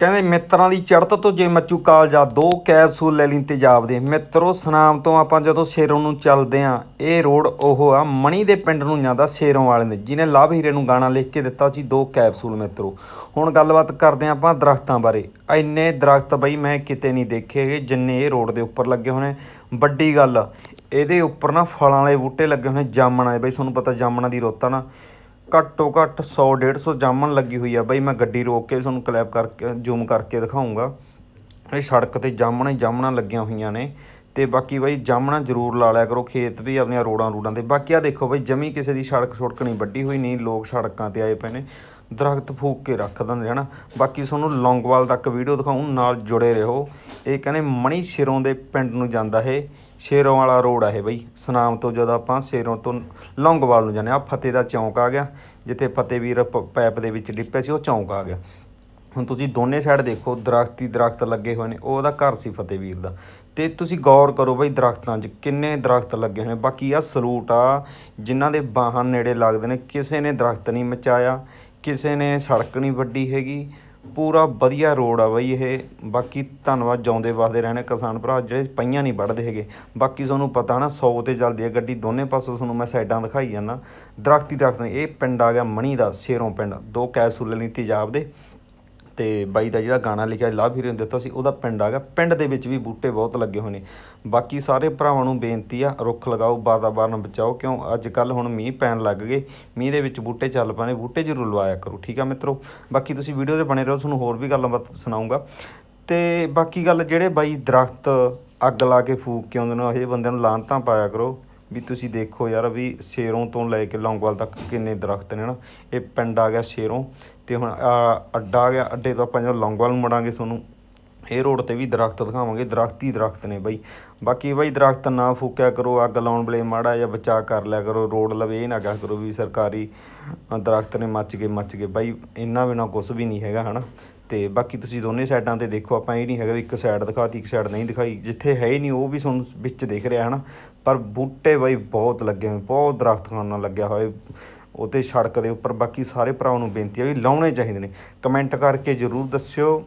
ਕਹਿੰਦੇ ਮਿੱਤਰਾਂ ਦੀ ਚੜ੍ਹਤ ਤੋਂ ਜੇ ਮੱਚੂ ਕਾਲਜਾ ਦੋ ਕੈਪਸੂਲ ਲੈ ਲਈ ਤੇਜ਼ਾਬ ਦੇ ਮਿੱਤਰੋ, ਸਨਾਮ ਤੋਂ ਆਪਾਂ ਜਦੋਂ ਸ਼ੇਰੋਂ ਨੂੰ ਚੱਲਦੇ ਆਂ, ਇਹ ਰੋਡ ਉਹ ਆ ਮਣੀ ਦੇ ਪਿੰਡ ਨੂੰ ਜਾਂਦਾ ਸ਼ੇਰੋਂ ਵਾਲੇ ਦੇ ਜਿਹਨੇ ਲਵ ਹੀਰੇ ਨੂੰ ਗਾਣਾ ਲਿਖ ਕੇ ਦਿੱਤਾ ਸੀ, ਦੋ ਕੈਪਸੂਲ ਮਿੱਤਰੋ। ਹੁਣ ਗੱਲਬਾਤ ਕਰਦੇ ਆਂ ਆਪਾਂ ਦਰਖਤਾਂ ਬਾਰੇ। ਇੰਨੇ ਦਰਖਤ ਬਈ ਮੈਂ ਕਿਤੇ ਨਹੀਂ ਦੇਖੇ ਹੈਗੇ, ਜਿੰਨੇ ਇਹ ਰੋਡ ਦੇ ਉੱਪਰ ਲੱਗੇ ਹੋਣੇ। ਵੱਡੀ ਗੱਲ, ਇਹਦੇ ਉੱਪਰ ਨਾ ਫਲਾਂ ਵਾਲੇ ਬੂਟੇ ਲੱਗੇ ਹੋਣੇ, ਜਾਮਣਾਂ ਦੇ। ਬਈ ਤੁਹਾਨੂੰ ਪਤਾ ਜਾਮਣਾਂ ਦੀ ਰੁੱਤ ਆ ਨਾ। ਘੱਟੋ ਘੱਟ 100 150 ਜਾਮਣ ਲੱਗੀ ਹੋਈ ਆ ਬਾਈ, ਮੈਂ ਗੱਡੀ ਰੋਕ ਕੇ ਤੁਹਾਨੂੰ ਕਲੈਪ ਕਰਕੇ ਜ਼ੂਮ ਕਰਕੇ ਦਿਖਾਉਂਗਾ। ਇਹ ਸੜਕ ਤੇ ਜਾਮਣਾ ਹੀ ਜਾਮਣਾ ਲੱਗੀਆਂ ਹੋਈਆਂ ਨੇ ਤੇ ਬਾਕੀ ਬਾਈ ਜਾਮਣਾ ਜ਼ਰੂਰ ਲਾ ਲਿਆ ਕਰੋ, ਖੇਤ ਵੀ ਆਪਣੀਆਂ ਰੋਡਾਂ ਰੂਡਾਂ ਤੇ। ਬਾਕੀ ਆ ਦੇਖੋ ਬਈ, ਜਮੀ ਕਿਸੇ ਦੀ ਸੜਕ ਸੁੜਕ ਨਹੀਂ ਵੱਡੀ ਹੋਈ, ਨਹੀਂ ਲੋਕ ਸੜਕਾਂ ਤੇ ਆਏ ਪਏ ਨੇ। ਦਰਖਤ ਫੂਕ ਕੇ ਰੱਖ ਦਿੰਦੇ ਹਨਾ। ਬਾਕੀ ਤੁਹਾਨੂੰ ਲੌਂਗਵਾਲ ਤੱਕ ਵੀਡੀਓ ਦਿਖਾਉਂ ਨਾਲ ਜੁੜੇ ਰਹੋ। ਇਹ ਕਹਿੰਦੇ ਮਣੀ ਸ਼ੇਰੋਂ ਦੇ ਪਿੰਡ ਨੂੰ ਜਾਂਦਾ ਇਹ। ਸ਼ੇਰੋਂ ਵਾਲਾ ਰੋਡ ਆ ਇਹ ਬਈ। ਸਨਾਮ ਤੋਂ ਜਦੋਂ ਆਪਾਂ ਸ਼ੇਰੋਂ ਤੋਂ ਲੌਂਗਵਾਲ ਨੂੰ ਜਾਂਦੇ ਆ ਫਤਿਹ ਦਾ ਚੌਂਕ ਆ ਗਿਆ। ਜਿੱਥੇ ਫਤਿਹਵੀਰ ਪ- ਪੈਪ ਦੇ ਵਿੱਚ ਡਿੱਪਿਆ ਸੀ, ਉਹ ਚੌਂਕ ਆ ਗਿਆ। ਹੁਣ ਤੁਸੀਂ ਦੋਨੇ ਸਾਈਡ ਦੇਖੋ, ਦਰਖਤ ਹੀ ਦਰਖਤ ਲੱਗੇ ਹੋਏ ਨੇ, ਉਹ ਉਹਦਾ ਘਰ ਸੀ ਫਤਿਹਵੀਰ ਦਾ। ਤੇ ਤੁਸੀਂ ਗੌਰ ਕਰੋ ਬਈ ਦਰਖਤਾਂ 'ਚ ਕਿੰਨੇ ਦਰਖਤ ਲੱਗੇ ਹੋਏ ਨੇ। ਬਾਕੀ ਆ ਸਲੂਟ ਆ, ਜਿਨ੍ਹਾਂ ਦੇ ਬਾਹਾਂ ਨੇੜੇ ਲੱਗਦੇ ਨੇ, ਕਿਸੇ ਨੇ ਦਰਖਤ ਨਹੀਂ ਮਚਾਇਆ। ਕਿਸੇ ਨੇ ਸੜਕ ਨਹੀਂ ਵੱਡੀ ਹੈਗੀ। ਪੂਰਾ ਵਧੀਆ ਰੋਡ ਆ ਬਈ ਇਹ। ਬਾਕੀ ਧੰਨਵਾਦ ਜਾਉਂਦੇ ਵਸਦੇ ਰਹਿਣੇ ਕਿਸਾਨ ਭਰਾ, ਜਿਹੜੇ ਪਈਆਂ ਨਹੀਂ ਵੱਢਦੇ ਹੈਗੇ। ਬਾਕੀ ਤੁਹਾਨੂੰ ਪਤਾ ਨਾ 100 ਤੇ ਚੱਲਦੀ ਹੈ ਗੱਡੀ, ਦੋਨੇ ਪਾਸੋਂ ਤੁਹਾਨੂੰ ਮੈਂ ਸਾਈਡਾਂ ਦਿਖਾਈ ਜਾਂਦਾ। ਦਰਖਤ ਹੀ ਦਰਖਤ ਨੇ। ਇਹ ਪਿੰਡ ਆ ਗਿਆ ਮਣੀ ਦਾ, ਸ਼ੇਰੋਂ ਪਿੰਡ। ਦੋ ਕੈਪਸੂਲ ਲਈ ਤੇਜ਼ਾਬ ਦੇ। ਤੇ ਬਾਈ ਦਾ ਜਿਹੜਾ ਗਾਣਾ ਲਿਖਿਆ ਲਾਭ ਹੀਰੇ ਨੇ ਦਿੱਤਾ ਸੀ, ਉਹਦਾ ਪਿੰਡ ਆ ਗਿਆ। ਪਿੰਡ ਦੇ ਵਿੱਚ ਵੀ ਬੂਟੇ ਬਹੁਤ ਲੱਗੇ ਹੋਏ ਨੇ। ਬਾਕੀ ਸਾਰੇ ਭਰਾਵਾਂ ਨੂੰ ਬੇਨਤੀ ਆ, ਰੁੱਖ ਲਗਾਓ, ਵਾਤਾਵਰਨ ਬਚਾਓ, ਕਿਉਂ ਅੱਜ ਕੱਲ ਹੁਣ ਮੀਂਹ ਪੈਣ ਲੱਗ ਗਏ। ਮੀਂਹ ਦੇ ਵਿੱਚ ਬੂਟੇ ਚੱਲ ਪਏ ਨੇ, ਬੂਟੇ ਜ਼ਰੂਰ ਲਵਾਇਆ ਕਰੋ, ਠੀਕ ਆ ਮਿੱਤਰੋ? ਬਾਕੀ ਤੁਸੀਂ ਵੀਡੀਓ 'ਤੇ ਬਣੇ ਰਹੋ, ਤੁਹਾਨੂੰ ਹੋਰ ਵੀ ਗੱਲਾਂ ਬਾਤ ਸੁਣਾਉਂਗਾ। ਤੇ ਬਾਕੀ ਗੱਲ ਜਿਹੜੇ ਬਾਈ ਦਰਖਤ ਅੱਗ ਲਾ ਕੇ ਫੂਕ ਕੇ ਆਉਂਦੇ ਨੇ, ਉਹ ਜਿਹੇ ਬੰਦਿਆਂ ਨੂੰ ਲਾਂਤਾਂ ਪਾਇਆ ਕਰੋ। ਵੀ ਤੁਸੀਂ ਦੇਖੋ ਯਾਰ ਵੀ ਸ਼ੇਰੋਂ ਤੋਂ ਲੈ ਕੇ ਲੌਂਗਵਾਲ ਤੱਕ ਕਿੰਨੇ ਦਰਖਤ ਨੇ ਨਾ ਇਹ ਪਿੰਡ ਆ ਗਿਆ ਸ਼ੇਰੋਂ ਤੇ ਹੁਣ ਅੱਡਾ ਆ ਗਿਆ ਅੱਡੇ ਤੋਂ ਆਪਾਂ ਜਦੋਂ ਲੌਂਗਵਾਲ ਨੂੰ ਮੁੜਾਂਗੇ ਤੁਹਾਨੂੰ ਇਹ ਰੋਡ ਤੇ ਵੀ ਦਰਖਤ ਦਿਖਾਵਾਂਗੇ ਦਰਖਤ ਹੀ ਦਰਖਤ ਨੇ ਬਾਈ। ਬਾਕੀ ਬਾਈ ਦਰਖਤ ਨਾ ਫੂਕਿਆ ਕਰੋ ਅੱਗ ਲਾਉਣ ਵੇਲੇ ਮਾੜਾ ਜਾਂ ਬਚਾ ਕਰ ਲਿਆ ਕਰੋ ਰੋਡ ਲਵੇ ਇਹ ਨਾ ਕਿਹਾ ਕਰੋ ਵੀ ਸਰਕਾਰੀ ਅ, ਦਰਖਤ ਨੇ ਮੱਚ ਗਏ ਮੱਚ ਗਏ। ਬਾਈ ਇੰਨਾ ਬਿਨਾ ਕੁਝ ਵੀ ਨਹੀਂ ਹੈਗਾ ਹਨਾ? ਤੇ ਬਾਕੀ ਤੁਸੀਂ ਦੋਨੇ ਸਾਈਡਾਂ ਤੇ ਦੇਖੋ, ਆਪਾਂ ਇਹ ਨਹੀਂ ਹੈਗਾ ਵੀ ਇੱਕ ਸਾਈਡ ਦਿਖਾਤੀ, ਇੱਕ ਸਾਈਡ ਨਹੀਂ ਦਿਖਾਈ। ਜਿੱਥੇ ਹੈ ਹੀ ਨਹੀਂ, ਉਹ ਵੀ ਤੁਹਾਨੂੰ ਵਿੱਚ ਦਿਖ ਰਿਹਾ ਹਨਾ। ਪਰ ਬੂਟੇ ਬਾਈ ਬਹੁਤ ਲੱਗੇ ਹੋਏ, ਬਹੁਤ ਦਰਖਤ ਖਾਨਾ ਲੱਗਿਆ ਹੋਇਆ ਉਹ ਤੇ ਸੜਕ ਦੇ ਉੱਪਰ ਬਾਕੀ ਸਾਰੇ ਭਰਾਵਾਂ ਨੂੰ ਬੇਨਤੀ ਹੈ ਵੀ ਲਾਉਣੇ ਚਾਹੀਦੇ ਨੇ। ਕਮੈਂਟ ਕਰਕੇ ਜਰੂਰ ਦੱਸਿਓ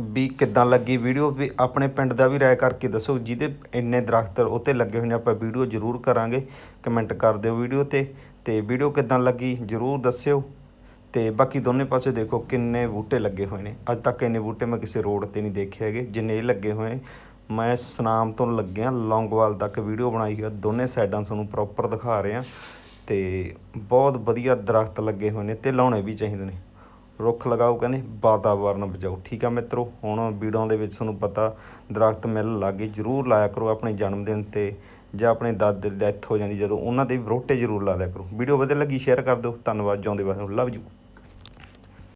ਵੀ ਕਿੱਦਾਂ ਲੱਗੀ ਵੀਡੀਓ। ਵੀ ਆਪਣੇ ਪਿੰਡ ਦਾ ਵੀ ਰਾਏ ਕਰਕੇ ਦੱਸੋ, ਜਿਹਦੇ ਇੰਨੇ ਦਰਖਤ ਉੱਤੇ ਲੱਗੇ ਹੋਏ ਨੇ, ਆਪਾਂ ਵੀਡੀਓ ਜ਼ਰੂਰ ਕਰਾਂਗੇ। ਕਮੈਂਟ ਕਰ ਦਿਓ ਵੀਡੀਓ ਤੇ। ਤੇ ਵੀਡੀਓ ਕਿੱਦਾਂ ਲੱਗੀ, ਜ਼ਰੂਰ ਦੱਸਿਓ। ਤੇ ਬਾਕੀ ਦੋਨੇ ਪਾਸੇ ਦੇਖੋ ਕਿੰਨੇ ਬੂਟੇ ਲੱਗੇ ਹੋਏ ਨੇ। ਅੱਜ ਤੱਕ ਇੰਨੇ ਬੂਟੇ ਮੈਂ ਕਿਸੇ ਰੋਡ ਤੇ ਨਹੀਂ ਦੇਖੇ ਹੈਗੇ। ਜਿੰਨੇ ਇਹ ਲੱਗੇ ਹੋਏ ਨੇ, ਮੈਂ ਸਨਾਮ ਤੋਂ ਲੱਗਿਆ ਲੌਂਗਵਾਲ ਤੱਕ ਵੀਡੀਓ ਬਣਾਈ ਹੈ ਦੋਨੇ ਸਾਈਡਾਂ ਤੁਹਾਨੂੰ ਪ੍ਰੋਪਰ ਦਿਖਾ ਰਿਹਾ ਤੇ ਬਹੁਤ ਵਧੀਆ ਦਰਖਤ ਲੱਗੇ ਹੋਏ ਨੇ ਤੇ ਲਾਉਣੇ ਵੀ ਚਾਹੀਦੇ ਨੇ। ਰੁੱਖ ਲਗਾਓ ਕਹਿੰਦੇ, ਵਾਤਾਵਰਨ ਬਚਾਓ। ਠੀਕ ਆ ਮਿੱਤਰੋ, ਹੁਣ ਵੀਡੀਓ ਦੇ ਵਿੱਚ ਤੁਹਾਨੂੰ ਪਤਾ ਦਰਖਤ ਮਿਲ ਲੱਗੇ, ਜਰੂਰ ਲਾਇਆ ਕਰੋ ਆਪਣੇ ਜਨਮ ਦਿਨ ਤੇ ਜਾਂ ਆਪਣੇ ਦਾਦੇ ਦੀ ਡੈਥ ਹੋ ਜਾਂਦੀ ਜਦੋਂ ਉਹਨਾਂ ਦੇ ਵੀ ਰੋਟੇ ਜਰੂਰ ਲਾ ਦਿਆ ਕਰੋ। ਵੀਡੀਓ ਵਧੀਆ ਲੱਗੀ, ਸ਼ੇਅਰ ਕਰ ਦਿਓ। ਧੰਨਵਾਦ, ਜਿਉਂਦੇ ਵਾਸਤੇ ਲਵ ਯੂ